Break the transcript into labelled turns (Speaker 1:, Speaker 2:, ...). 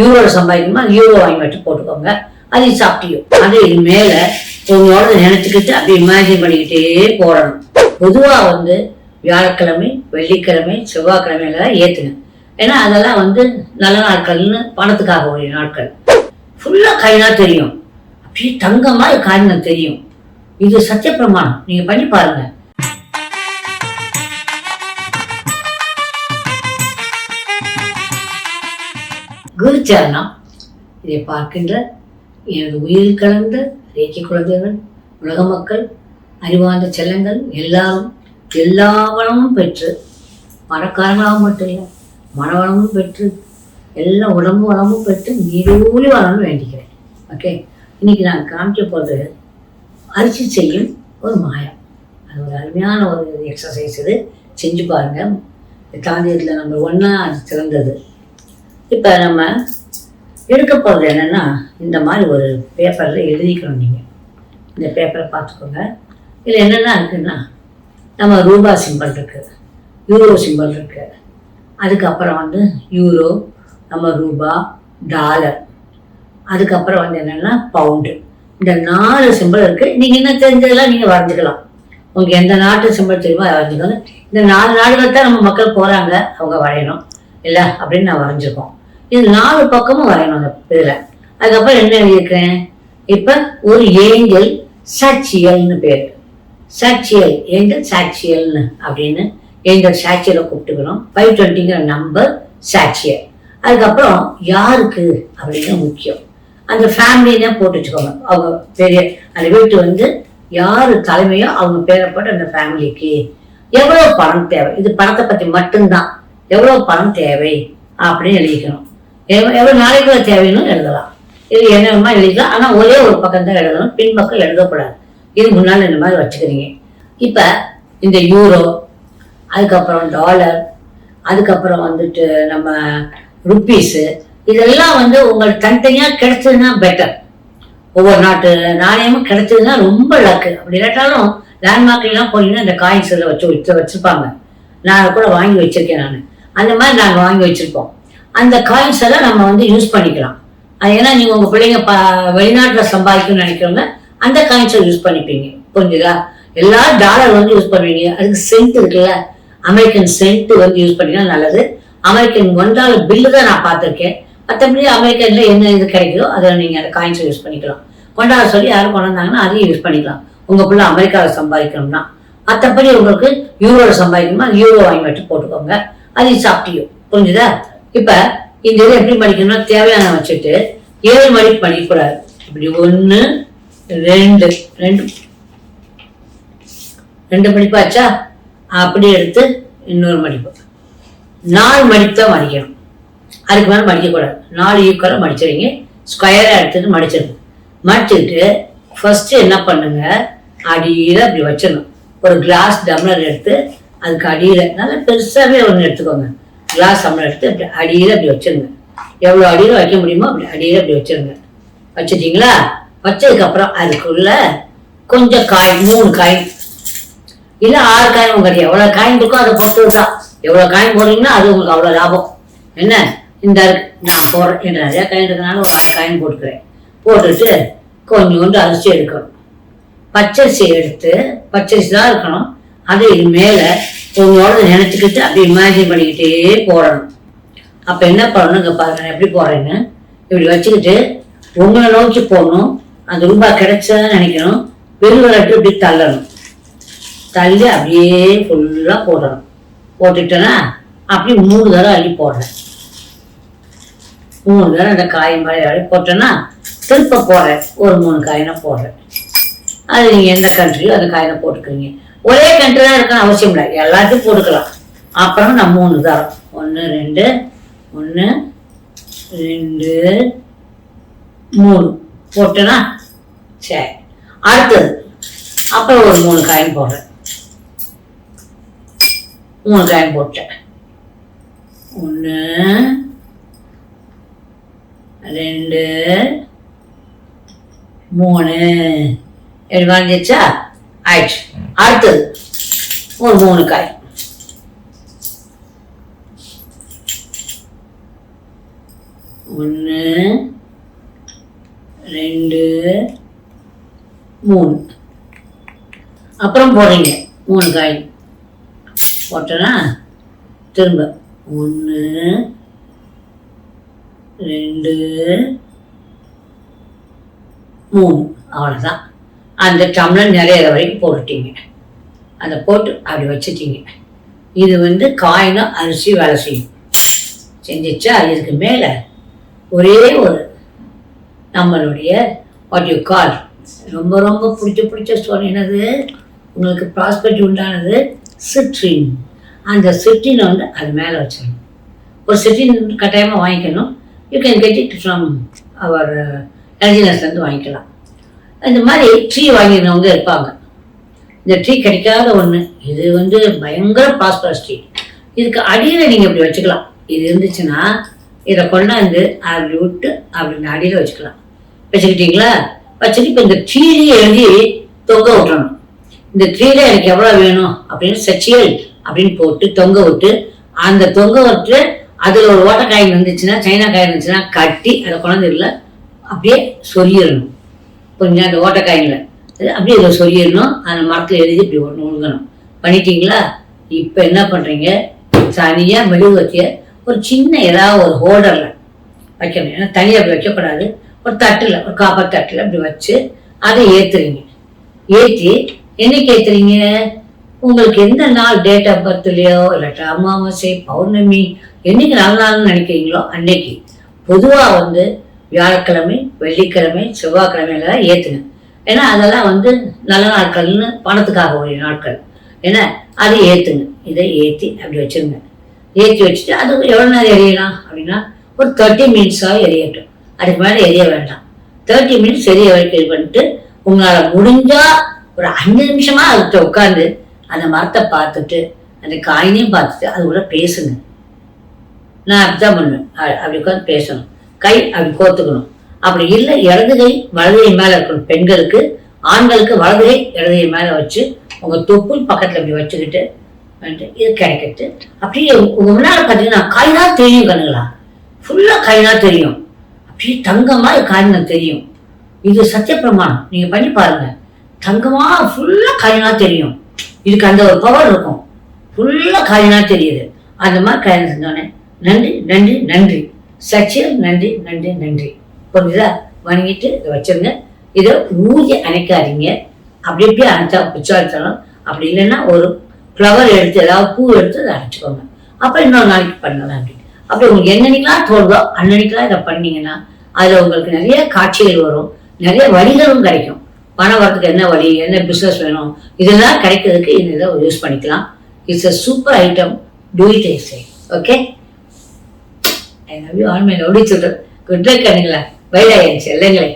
Speaker 1: யூரோவில் சம்பாதிக்கணுமா? Euro வாங்கி மட்டும் போட்டுக்கோங்க. அது சாப்பிட்டியும் அது இது மேலே உங்களோட நினச்சிக்கிட்டு அப்படி இமேஜின் பண்ணிக்கிட்டே போடணும். பொதுவாக வந்து வியாழக்கிழமை வெள்ளிக்கிழமை செவ்வாய்க்கிழமையில ஏற்றுங்க ஏன்னா அதெல்லாம் வந்து நல்ல நாட்கள்னு பணத்துக்காக உரிய நாட்கள். ஃபுல்லாக கைனா தெரியும். அப்படியே தங்கமாக காரணம் தெரியும். இது சத்திய பிரமாணம். நீங்கள் பண்ணி பாருங்க. குருச்சரணம் இதை பார்க்கின்ற எனது உயிர் கலந்த ரேக்கி குழந்தைகள் உலக மக்கள் அறிவார்ந்த செல்லங்கள் எல்லாரும் எல்லா வளமும் பெற்று மரக்காரங்களாகவும் மட்டும் இல்லை மனவளமும் பெற்று எல்லா உடம்பு வளமும் பெற்று நீடூழி வளம்னு வேண்டிக்கிறேன். ஓகே இன்னைக்கு நான் காமிக்க போகிறது அரிசி செய்யும் ஒரு மாயம். அது ஒரு அருமையான ஒரு எக்ஸசைஸ் இது. செஞ்சு பாருங்கள் தாந்தியத்தில் நம்பர் ஒன்றா அது சிறந்தது. இப்போ நம்ம எடுக்க போகிறது என்னென்னா இந்த மாதிரி ஒரு பேப்பரில் எழுதிக்கணும் நீங்கள் இந்த பேப்பரை பார்த்துக்கோங்க. இதில் என்னென்ன இருக்குன்னா நம்ம ரூபா சிம்பிள் இருக்குது யூரோ சிம்பிள் இருக்குது அதுக்கப்புறம் வந்து யூரோ நம்ம ரூபா டாலர் அதுக்கப்புறம் வந்து என்னென்னா பவுண்டு இந்த நாலு சிம்பிள் இருக்குது நீங்கள் என்ன தெரிஞ்சதெல்லாம் நீங்கள் வரைஞ்சிக்கலாம். உங்களுக்கு எந்த நாட்டு சிம்பிள் தெரியுமோ அதை வரைஞ்சிக்கோங்க. இந்த நாலு நாடுகள் தான் நம்ம மக்கள் போகிறாங்க அவங்க வரையணும். இல்லை அப்படின்னு நான் வரைஞ்சிருக்கோம். இது நாலு பக்கமும் வரையணும் அந்த இதுல. அதுக்கப்புறம் என்ன எழுதியிருக்கிறேன் இப்போ ஒரு ஏஞ்சல் சாட்சியல்னு பேர். சாட்சியல் ஏஞ்சல் சாட்சியல்னு அப்படின்னு ஏஞ்சல் சாட்சியலை கூப்பிட்டுக்கணும் ஃபைவ் டுவெண்ட்டிங்கிற நம்பர் சாட்சியல். அதுக்கப்புறம் யாருக்கு அப்படின்னு முக்கியம். அந்த ஃபேமிலினே போட்டு வச்சுக்கோங்க. அவங்க பெரிய அந்த வீட்டு வந்து யார் தலைமையோ அவங்க பேரை போட்டு அந்த ஃபேமிலிக்கு எவ்வளோ பணம் தேவை? இது பணத்தை பற்றி மட்டும்தான். எவ்வளோ பணம் தேவை? அப்படின்னு எழுதிக்கணும். எவ்வளோ எவ்வளோ நாளைக்குள்ள தேவைன்னு எழுதலாம். இது என்னமா எழுதிக்கலாம். ஆனால் ஒரே ஒரு பக்கம் தான் எழுதணும். பின்பக்கம் எழுதக்கூடாது. இது முன்னால் இந்த மாதிரி வச்சுக்கிறீங்க. இப்போ இந்த யூரோ அதுக்கப்புறம் டாலர் அதுக்கப்புறம் வந்துட்டு நம்ம ருப்பீஸு இதெல்லாம் வந்து உங்களுக்கு தனித்தனியாக கிடைச்சதுன்னா பெட்டர் ஒவ்வொரு நாட்டு நாணயமும் கிடைச்சதுன்னா ரொம்ப லக்கு அப்படி இல்லாட்டாலும் லேண்ட்மார்க்லாம் போனீங்கன்னா இந்த காயின்ஸ் எல்லாம் வச்சு வச்சு வச்சுருப்பாங்க. நான் கூட வாங்கி வச்சுருக்கேன் நான். அந்த மாதிரி நாங்கள் வாங்கி வச்சுருப்போம். அந்த காயின்ஸ் எல்லாம் நம்ம வந்து யூஸ் பண்ணிக்கலாம். அது ஏன்னா நீங்கள் உங்கள் பிள்ளைங்க ப வெளிநாட்டில் சம்பாதிக்கணும்னு நினைக்கிறவங்க அந்த காயின்ஸை யூஸ் பண்ணிப்பீங்க. புரிஞ்சுதா? எல்லாரும் டாலர் வந்து யூஸ் பண்ணுவீங்க. அதுக்கு சென்ட் இருக்குல்ல? அமெரிக்கன் சென்ட் வந்து யூஸ் பண்ணிங்கன்னா நல்லது. அமெரிக்கன் ஒன் டாலர் பில்லு தான் நான் பார்த்துருக்கேன். மற்றபடி அமெரிக்கன்ல என்ன இது கிடைக்குதோ அதை நீங்கள் அந்த காயின்ஸை யூஸ் பண்ணிக்கலாம். கொண்டாட சொல்லி யாரும் கொண்டாந்தாங்கன்னா அதையும் யூஸ் பண்ணிக்கலாம். உங்கள் பிள்ளை அமெரிக்காவில் சம்பாதிக்கணும்னா. மற்றபடி உங்களுக்கு யூரோவில் சம்பாதிக்கணுமா யூரோ வாங்கி மட்டும் போட்டுக்கோங்க. அதையும் சாப்பிட்டியும் புரிஞ்சுதா? இப்போ இந்த இது எப்படி மடிக்கணும்னா தேவையான வச்சுட்டு ஏழு மணிக்கு மடிக்கக்கூடாது. இப்படி ஒன்று ரெண்டு ரெண்டு. ரெண்டு மடிப்பாச்சா? அப்படி எடுத்து இன்னொரு மடிப்பு நாலு மடிப்பு தான் மடிக்கணும். அதுக்கு மேலே மடிக்கக்கூடாது. நாலு ஈக்குவலாக மடிச்சிடுங்க ஸ்கொயராக எடுத்துட்டு மடிச்சிருங்க. மடிச்சுட்டு ஃபஸ்ட்டு என்ன பண்ணுங்க? அடியில் அப்படி வச்சிடணும். ஒரு கிளாஸ் டம்ளர் எடுத்து அதுக்கு அடியில் நல்லா பெருசாகவே ஒன்று எடுத்துக்கோங்க. கிளாஸ் சம்பளம் எடுத்து அப்படி அடியில் அப்படி வச்சிருங்க. எவ்வளோ அடியில் வைக்க முடியுமோ அப்படி அடியில் அப்படி வச்சிருங்க. வச்சுட்டிங்களா? வச்சதுக்கப்புறம் அதுக்குள்ள கொஞ்சம் காய் மூணு காய் இல்லை ஆறு காயின் உங்களுக்கு எவ்வளோ காயின் இருக்கோ அதை போட்டு விட்டா எவ்வளோ காயின் போடுறீங்கன்னா அது உங்களுக்கு அவ்வளோ லாபம். என்ன? இந்த நான் போடுறேன். என்கிட்ட நிறையா காயின் இருக்கனால ஒரு ஆறு காயின் போட்டுக்கிறேன். போட்டுட்டு கொஞ்சோண்டு அரிசி எடுக்கணும். பச்சரிசி எடுத்து பச்சரிசி தான் இருக்கணும். அது இது மேலே உங்களோட நினச்சிக்கிட்டு அப்படி இமேஜின் பண்ணிக்கிட்டே போடணும். அப்போ என்ன பண்ணணும் பாருங்க நான் எப்படி போடுறேன்னு இப்படி வச்சுக்கிட்டு உங்களை நோக்கி போடணும் அந்த ரூபாய் கிடைச்சதுன்னு நினைக்கணும். வெறுவரட்டு இப்படி தள்ளணும். தள்ளி அப்படியே ஃபுல்லாக போடணும். போட்டுட்டேன்னா அப்படி மூணு தடவை அள்ளி போடுறேன். மூணு தடவை அந்த காய் மாதிரி அள்ளி போட்டேன்னா திருப்ப போடுறேன். ஒரு மூணு காயினா போடுறேன். அது நீங்கள் எந்த கண்ட்ரியோ அந்த காயினை போட்டுக்கிறீங்க? ஒரே கண்ட்ரி தான் இருக்கணும் அவசியம் இல்லை. எல்லாத்தையும் போட்டுக்கலாம். அப்புறம் நான் மூணு தரோம் ஒன்று ரெண்டு ஒன்று ரெண்டு மூணு. போட்டேனா சரி அடுத்தது. அப்புறம் ஒரு மூணு காயின் போடுறேன். மூணு காயின் போட்டேன். ஒன்று ரெண்டு மூணு. எப்படி வரைஞ்சிச்சா ஆயிடுச்சு. அடுத்தது ஒரு மூணு காய். ஒன்று ரெண்டு மூணு. அப்புறம் போடுறீங்க மூணு காய். போட்டோன்னா திரும்ப. ஒன்று ரெண்டு மூணு. அவ்வளோதான் அந்த டம்ளர் நிறைய வரைக்கும் போட்டுட்டீங்க. அதை போட்டு அப்படி வச்சுட்டீங்க. இது வந்து காயினும் அரிசி வேலை செய்யும். செஞ்சிச்சா இதுக்கு மேலே ஒரே ஒரு நம்மளுடைய வாட் யூ கால் ரொம்ப ரொம்ப பிடிச்ச பிடிச்ச ஸ்டோன் என்னது உங்களுக்கு ப்ராஸ்பெக்ட் உண்டானது சிட்ரின் அந்த சிட்ரினை வந்து அது மேலே வச்சிடணும் ஒரு சிட்ரின் கட்டாயமாக வாங்கிக்கணும். You can get it from our எல்ஜினஸ்லேருந்து வாங்கிக்கலாம். இந்த மாதிரி ட்ரீ வாங்கினவங்க இருப்பாங்க. இந்த ட்ரீ கிடைக்காத ஒன்று இது வந்து பயங்கர பாஸ்பரஸ் ட்ரீ இதுக்கு அடியில் நீங்கள் இப்படி வச்சுக்கலாம். இது இருந்துச்சுன்னா இதை கொண்டாந்து அப்படி விட்டு அப்படி அடியில் வச்சுக்கலாம். வச்சுக்கிட்டீங்களா? வச்சுட்டு இப்போ இந்த ட்ரீலேயே எழுதி தொங்க விட்டுறணும். இந்த ட்ரீல எனக்கு எவ்வளோ வேணும் அப்படின்னு சச்சியல் அப்படின்னு போட்டு தொங்க விட்டு அந்த தொங்க விட்டு அதில் ஒரு ஓட்டக்காயின் வந்துச்சுன்னா சைனா காயின் இருந்துச்சுன்னா கட்டி அதை கொண்டாந்து அப்படியே சொல்லிடணும் கொஞ்சம் அந்த ஓட்டக்காயினில் அப்படியே இதை சொல்லிடணும். அந்த மரத்தில் எழுதி இப்படி ஒன்று ஒழுங்கணும் பண்ணிட்டீங்களா? இப்போ என்ன பண்ணுறீங்க தனியாக மெழுகுவத்திய ஒரு சின்ன ஏதாவது ஒரு ஹோல்டரில் வைக்கணும் ஏன்னா தனியாக அப்படி வைக்கக்கூடாது. ஒரு தட்டில் ஒரு காப்பர் தட்டில் அப்படி வச்சு அதை ஏற்றுறீங்க ஏற்றி என்னைக்கு ஏற்றுறீங்க உங்களுக்கு எந்த நாள்? டேட் ஆஃப் பர்த்லையோ இல்லாட்டா அமாவாசை பௌர்ணமி என்னைக்கு நல்ல நாள்னு நினைக்கிறீங்களோ அன்னைக்கு பொதுவாக வந்து வியாழக்கிழமை வெள்ளிக்கிழமை செவ்வாய்க்கிழமையில தான் ஏற்றுங்க ஏன்னா அதெல்லாம் வந்து நல்ல நாட்கள்னு பணத்துக்காக உரிய நாட்கள். ஏன்னா அதை ஏற்றுங்க இதை ஏற்றி அப்படி வச்சுருங்க. ஏற்றி வச்சுட்டு அது எவ்வளோ நேரம் எரியலாம் அப்படின்னா ஒரு தேர்ட்டி மினிட்ஸாக எரியட்டும். அதுக்கு மேலே எரிய வேண்டாம். தேர்ட்டி மினிட்ஸ் எரிய வரைக்கும் இது பண்ணிட்டு உங்களால் முடிஞ்சால் ஒரு அஞ்சு நிமிஷமாக அதுகிட்ட உட்காந்து அந்த மரத்தை பார்த்துட்டு அந்த காயினையும் பார்த்துட்டு அது கூட பேசுங்க. நான் அப்படிதான் பண்ணுவேன். அ- அப்படி உட்காந்து பேசணும். கை அப்படி கோத்துக்கணும் அப்படி இல்லை இடது கை மேலே இருக்கணும் பெண்களுக்கு ஆண்களுக்கு வலதுகை இடதுகை மேலே வச்சு உங்கள் தொப்புள் பக்கத்தில் அப்படி வச்சுக்கிட்டு வந்துட்டு இது கிடைக்கிட்டு. அப்படியே உங்க முன்னால் பார்த்தீங்கன்னா காய்னா தெரியும் கண்ணுங்களா ஃபுல்லாக காயினா தெரியும். அப்படியே தங்கமா காயினா தெரியும். இது சத்தியப்பிரமாணம் நீங்கள் பண்ணி பாருங்க. தங்கமா ஃபுல்லாக காயினா தெரியும். இதுக்கு அந்த ஒரு பவர் இருக்கும். ஃபுல்லாக காயினா தெரியுது. அந்த மாதிரி காயின் செஞ்சோடனே நன்றி நன்றி நன்றி. சச்சியல் நன்றி நன்றி நன்றி. புரிஞ்சுதா வணங்கிட்டு இதை வச்சிருங்க. இதை ஊதி அணைக்காதீங்க. அப்படி இப்படியே அணைச்சா பிச்சாச்சாலும் அப்படி இல்லைன்னா ஒரு ஃப்ளவர் எடுத்து ஏதாவது பூ எடுத்து அதை அடைச்சிக்கோங்க அப்போ இன்னொரு நாளைக்கு பண்ணலாம் அப்படி. அப்படி உங்களுக்கு என்னன்னைக்கெல்லாம் தோணுதோ அன்னன்னைக்கெல்லாம் இதை பண்ணீங்கன்னா அதில் உங்களுக்கு நிறைய காட்சிகள் வரும். நிறைய வழிகளும் கிடைக்கும். பணம் வரத்துக்கு என்ன வழி என்ன பிஸ்னஸ் வேணும் இதெல்லாம் கிடைக்கிறதுக்கு இந்த இதை யூஸ் பண்ணிக்கலாம். It's a super item do it I okay I love you all my lovely children good luck கண்ணுங்களா với liền sẽ lên lên